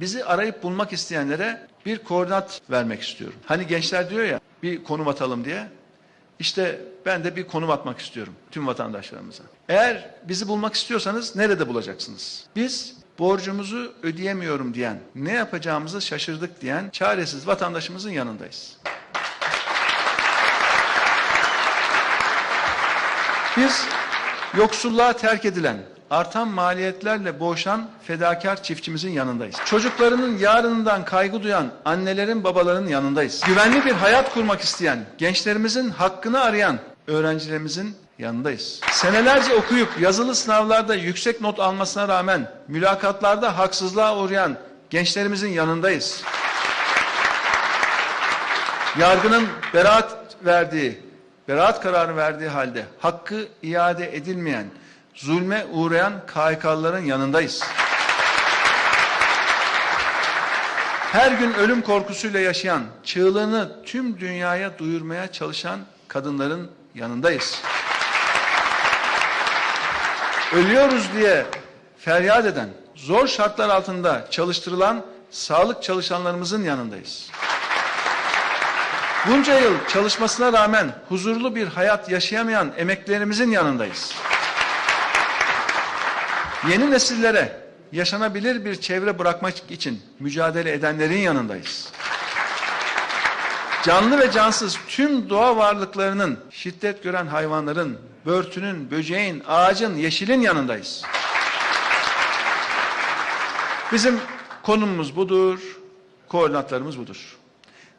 Bizi arayıp bulmak isteyenlere bir koordinat vermek istiyorum. Hani gençler diyor ya bir konum atalım diye. İşte ben de bir konum atmak istiyorum tüm vatandaşlarımıza. Eğer bizi bulmak istiyorsanız nerede bulacaksınız? Biz borcumuzu ödeyemiyorum diyen, ne yapacağımızı şaşırdık diyen çaresiz vatandaşımızın yanındayız. Biz yoksulluğa terk edilen, artan maliyetlerle boğuşan fedakar çiftçimizin yanındayız. Çocuklarının yarınından kaygı duyan annelerin babaların yanındayız. Güvenli bir hayat kurmak isteyen, gençlerimizin hakkını arayan öğrencilerimizin yanındayız. Senelerce okuyup yazılı sınavlarda yüksek not almasına rağmen mülakatlarda haksızlığa uğrayan gençlerimizin yanındayız. Yargının beraat verdiği, beraat kararı verdiği halde hakkı iade edilmeyen, zulme uğrayan KHK'lıların yanındayız. Her gün ölüm korkusuyla yaşayan, çığlığını tüm dünyaya duyurmaya çalışan kadınların yanındayız. Ölüyoruz diye feryat eden, zor şartlar altında çalıştırılan sağlık çalışanlarımızın yanındayız. Bunca yıl çalışmasına rağmen huzurlu bir hayat yaşayamayan emeklerimizin yanındayız. Yeni nesillere yaşanabilir bir çevre bırakmak için mücadele edenlerin yanındayız. Canlı ve cansız tüm doğa varlıklarının, şiddet gören hayvanların, börtünün, böceğin, ağacın, yeşilin yanındayız. Bizim konumumuz budur, koordinatlarımız budur.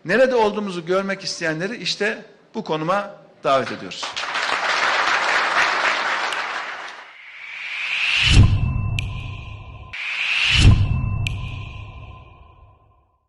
Nerede olduğumuzu görmek isteyenleri işte bu konuma davet ediyoruz.